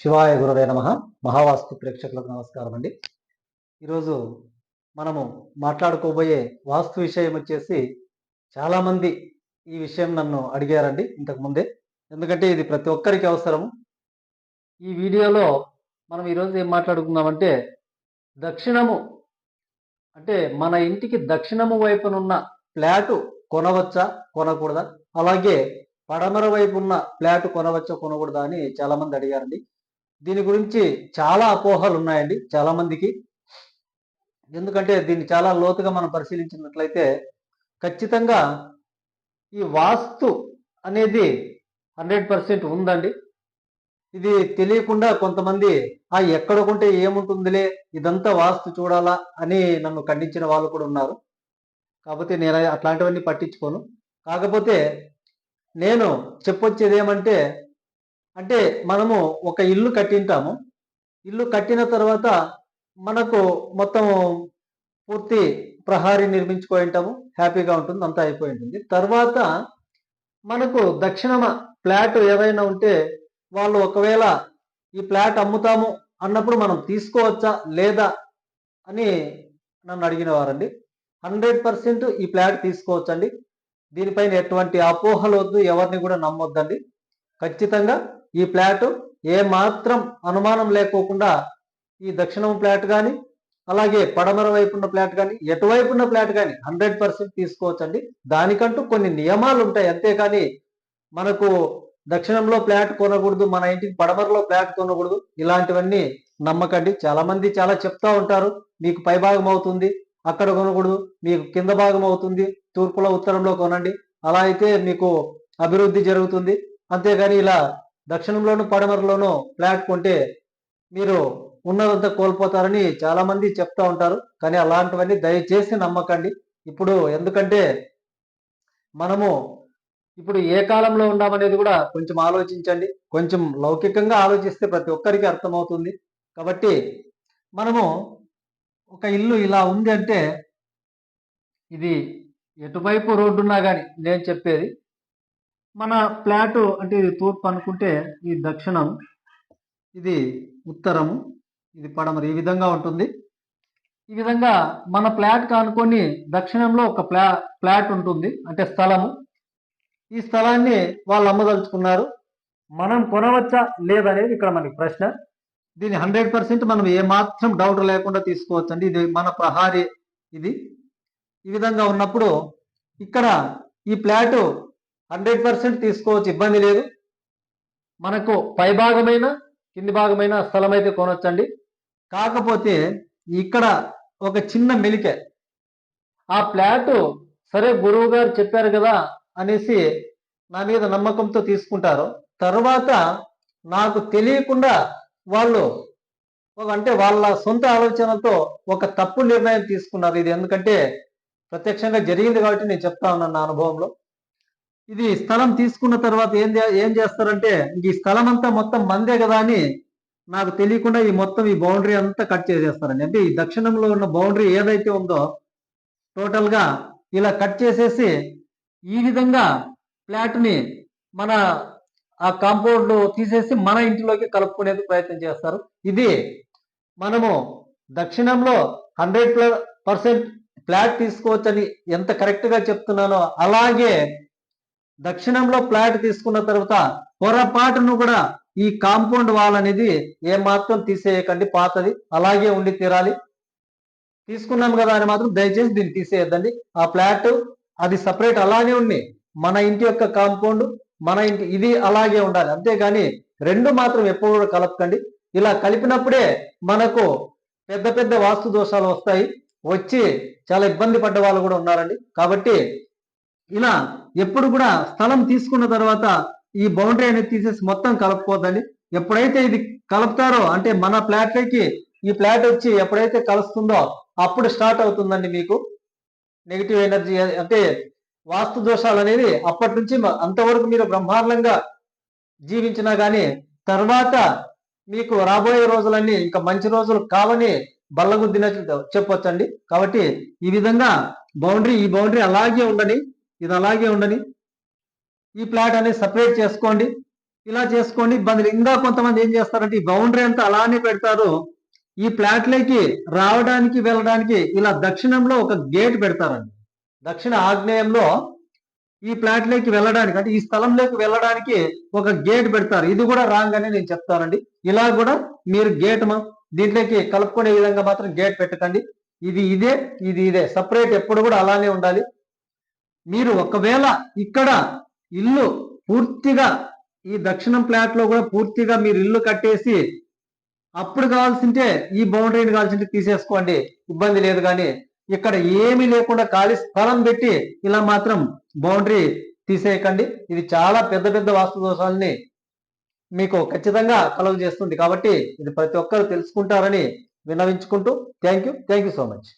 శివాయ గురవే నమ. మహావాస్తు ప్రేక్షకులకు నమస్కారం అండి. ఈరోజు మనము మాట్లాడుకోబోయే వాస్తు విషయం వచ్చేసి చాలామంది ఈ విషయం నన్ను అడిగారండి ఇంతకు ముందే. ఎందుకంటే ఇది ప్రతి ఒక్కరికి అవసరం ఈ వీడియోలో మనం ఈరోజు ఏం మాట్లాడుకుందామంటే దక్షిణము అంటే మన ఇంటికి దక్షిణము వైపునున్న ఫ్లాటు కొనవచ్చా కొనకూడదా? అలాగే పడమర వైపు ఉన్న ఫ్లాట్ కొనవచ్చా కొనకూడదా అని చాలామంది అడిగారండి. దీని గురించి చాలా అపోహలు ఉన్నాయండి చాలా మందికి. ఎందుకంటే దీన్ని చాలా లోతుగా మనం పరిశీలించినట్లయితే ఖచ్చితంగా ఈ వాస్తు అనేది హండ్రెడ్ పర్సెంట్ ఉందండి. ఇది తెలియకుండా కొంతమంది ఆ ఎక్కడ కొంటే ఏముంటుందిలే ఇదంతా వాస్తు చూడాలా అని నన్ను ఖండించిన వాళ్ళు కూడా ఉన్నారు. కాకపోతే నేను అట్లాంటివన్నీ పట్టించుకోను. కాకపోతే నేను చెప్పొచ్చేది ఏమంటే అంటే మనము ఒక ఇల్లు కట్టింటాము. ఇల్లు కట్టిన తర్వాత మనకు మొత్తం పూర్తి ప్రహారీ నిర్మించుకొని ఉంటాము. హ్యాపీగా ఉంటుంది. అంతా అయిపోయి ఉంటుంది. తర్వాత మనకు దక్షిణమ ఫ్లాట్ ఏదైనా ఉంటే వాళ్ళు ఒకవేళ ఈ ఫ్లాట్ అమ్ముతాము అన్నప్పుడు మనం తీసుకోవచ్చా? లేదా? అని నన్ను అడిగిన వారండి హండ్రెడ్ పర్సెంట్ ఈ ఫ్లాట్ తీసుకోవచ్చండి. దీనిపైన ఎటువంటి అపోహలు వద్దు. ఎవరిని కూడా నమ్మొద్దండి. ఖచ్చితంగా ఈ ఫ్లాట్ ఏ మాత్రం అనుమానం లేకోకుండా ఈ దక్షిణం ఫ్లాట్ కానీ అలాగే పడమర వైపు ఉన్న ఫ్లాట్ కానీ ఎటువైపు ఉన్న ఫ్లాట్ కానీ హండ్రెడ్ పర్సెంట్ తీసుకోవచ్చండి. దానికంటూ కొన్ని నియమాలు ఉంటాయి. అంతేకాని మనకు దక్షిణంలో ఫ్లాట్ కొనకూడదు మన ఇంటికి పడమరలో ఫ్లాట్ కొనకూడదు ఇలాంటివన్నీ నమ్మకండి. చాలా మంది చాలా చెప్తా ఉంటారు మీకు పైభాగం అవుతుంది అక్కడ కొనకూడదు మీకు కింద భాగం అవుతుంది తూర్పులో ఉత్తరంలో కొనండి అలా అయితే మీకు అభివృద్ధి జరుగుతుంది. అంతేగాని ఇలా దక్షిణంలోను పడమరలోను ఫ్లాట్ కొంటే మీరు ఉన్నదంతా కోల్పోతారని చాలా మంది చెప్తా ఉంటారు. కానీ అలాంటివన్నీ దయచేసి నమ్మకండి. ఇప్పుడు ఎందుకంటే మనము ఇప్పుడు ఏ కాలంలో ఉన్నామనేది కూడా కొంచెం ఆలోచించండి. కొంచెం లౌకికంగా ఆలోచిస్తే ప్రతి ఒక్కరికి అర్థమవుతుంది. కాబట్టి మనము ఒక ఇల్లు ఇలా ఉంది అంటే ఇది ఎటువైపు రోడ్డున్నా కానీ నేను చెప్పేది మన ప్లాటు అంటే ఇది తూర్పు అనుకుంటే ఈ దక్షిణం ఇది ఉత్తరము ఇది పడమరు. ఈ విధంగా ఉంటుంది. ఈ విధంగా మన ప్లాట్ కానుకొని దక్షిణంలో ఒక ప్లా ఫ్లాట్ ఉంటుంది అంటే స్థలము. ఈ స్థలాన్ని వాళ్ళు అమ్మదలుచుకున్నారు. మనం కొనవచ్చా లేదనేది ఇక్కడ మనకి ప్రశ్న. దీని హండ్రెడ్ పర్సెంట్ మనం ఏమాత్రం డౌట్ లేకుండా తీసుకోవచ్చండి. ఇది మన ప్రహారీ ఇది. ఈ విధంగా ఉన్నప్పుడు ఇక్కడ ఈ ప్లాటు హండ్రెడ్ పర్సెంట్ తీసుకోవచ్చు ఇబ్బంది లేదు. మనకు పై భాగమైన కింది భాగమైన స్థలం అయితే కొనొచ్చండి. కాకపోతే ఇక్కడ ఒక చిన్న మెలిక. ఆ ప్లాట్ సరే గురువు గారు చెప్పారు కదా అనేసి నా మీద నమ్మకంతో తీసుకుంటారు. తర్వాత నాకు తెలియకుండా వాళ్ళు ఒక అంటే వాళ్ళ సొంత ఆలోచనతో ఒక తప్పు నిర్ణయం తీసుకున్నారు. ఇది ఎందుకంటే ప్రత్యక్షంగా జరిగింది కాబట్టి నేను చెప్తా ఉన్నాను నా అనుభవంలో. ఇది స్థలం తీసుకున్న తర్వాత ఏం ఏం చేస్తారంటే ఈ స్థలం అంతా మొత్తం మందే కదా అని నాకు తెలియకుండా ఈ మొత్తం ఈ బౌండరీ అంతా కట్ చేసేస్తారండి. అంటే ఈ దక్షిణంలో ఉన్న బౌండరీ ఏదైతే ఉందో టోటల్గా ఇలా కట్ చేసేసి ఈ విధంగా ఫ్లాట్ని మన ఆ కాంపౌండ్ తీసేసి మన ఇంటిలోకి కలుపుకునేందుకు ప్రయత్నం చేస్తారు. ఇది మనము దక్షిణంలో హండ్రెడ్ పర్సెంట్ ఫ్లాట్ తీసుకోవచ్చని ఎంత కరెక్ట్గా చెప్తున్నానో అలాగే దక్షిణంలో ఫ్లాట్ తీసుకున్న తర్వాత పొరపాటును కూడా ఈ కాంపౌండ్ వాల్ అనేది ఏమాత్రం తీసేయకండి పాతది అలాగే ఉండి తీరాలి. తీసుకున్నాం కదా అని మాత్రం దయచేసి దీన్ని తీసేయద్దండి. ఆ ఫ్లాట్ అది సపరేట్ అలానే ఉంది. మన ఇంటి యొక్క కాంపౌండ్ మన ఇంటి ఇది అలాగే ఉండాలి. అంతేగాని రెండు మాత్రం ఎప్పుడు కూడా కలపకండి. ఇలా కలిపినప్పుడే మనకు పెద్ద పెద్ద వాస్తు దోషాలు వస్తాయి. వచ్చి చాలా ఇబ్బంది పడ్డ వాళ్ళు కూడా ఉన్నారండి. కాబట్టి ఇలా ఎప్పుడు కూడా స్థలం తీసుకున్న తర్వాత ఈ బౌండరీ అనేది తీసేసి మొత్తం కలపపోద్దండి ఎప్పుడైతే ఇది కలుపుతారో అంటే మన ఫ్లాట్లకి ఈ ఫ్లాట్ వచ్చి ఎప్పుడైతే కలుస్తుందో అప్పుడు స్టార్ట్ అవుతుందండి మీకు. నెగిటివ్ ఎనర్జీ అంటే వాస్తు దోషాలు అనేది అప్పటి నుంచి అంతవరకు మీరు బ్రహ్మాండంగా జీవించినా కానీ తర్వాత మీకు రాబోయే రోజులన్నీ ఇంకా మంచి రోజులు కావని బల్లగుద్దినట్లు చెప్పొచ్చండి. కాబట్టి ఈ విధంగా బౌండరీ ఈ బౌండరీ అలాగే ఉండని ఇది అలాగే ఉండని. ఈ ప్లాట్ అనేది సపరేట్ చేసుకోండి. ఇలా చేసుకోండి. ఇబ్బందులు ఇంకా కొంతమంది ఏం చేస్తారంటే ఈ బౌండరీ అంతా అలానే పెడతారు. ఈ ప్లాట్లోకి రావడానికి వెళ్ళడానికి ఇలా దక్షిణంలో ఒక గేట్ పెడతారండి. దక్షిణ ఆగ్నేయంలో ఈ ప్లాట్లోకి వెళ్ళడానికి అంటే ఈ స్థలంలోకి వెళ్ళడానికి ఒక గేట్ పెడతారు. ఇది కూడా రాంగ్ అని నేను చెప్తానండి. ఇలా కూడా మీరు గేట్ దీంట్లోకి కలుపుకునే విధంగా మాత్రం గేట్ పెట్టకండి. ఇది ఇదే ఇది ఇదే. సపరేట్ ఎప్పుడు కూడా అలానే ఉండాలి. మీరు ఒకవేళ ఇక్కడ ఇల్లు పూర్తిగా ఈ దక్షిణం ప్లాట్లో కూడా పూర్తిగా మీరు ఇల్లు కట్టేసి అప్పుడు కావాల్సింటే ఈ బౌండరీని కావాల్సింటే తీసేసుకోండి. ఇబ్బంది లేదు కానీ ఇక్కడ ఏమీ లేకుండా ఖాళీ స్థలం పెట్టి ఇలా మాత్రం బౌండరీ తీసేయకండి. ఇది చాలా పెద్ద పెద్ద వాస్తు దోషాలని మీకు ఖచ్చితంగా కలుగు చేస్తుంది కాబట్టి ఇది ప్రతి ఒక్కరు తెలుసుకుంటారని విన్నవించుకుంటూ thank you. Thank you so much.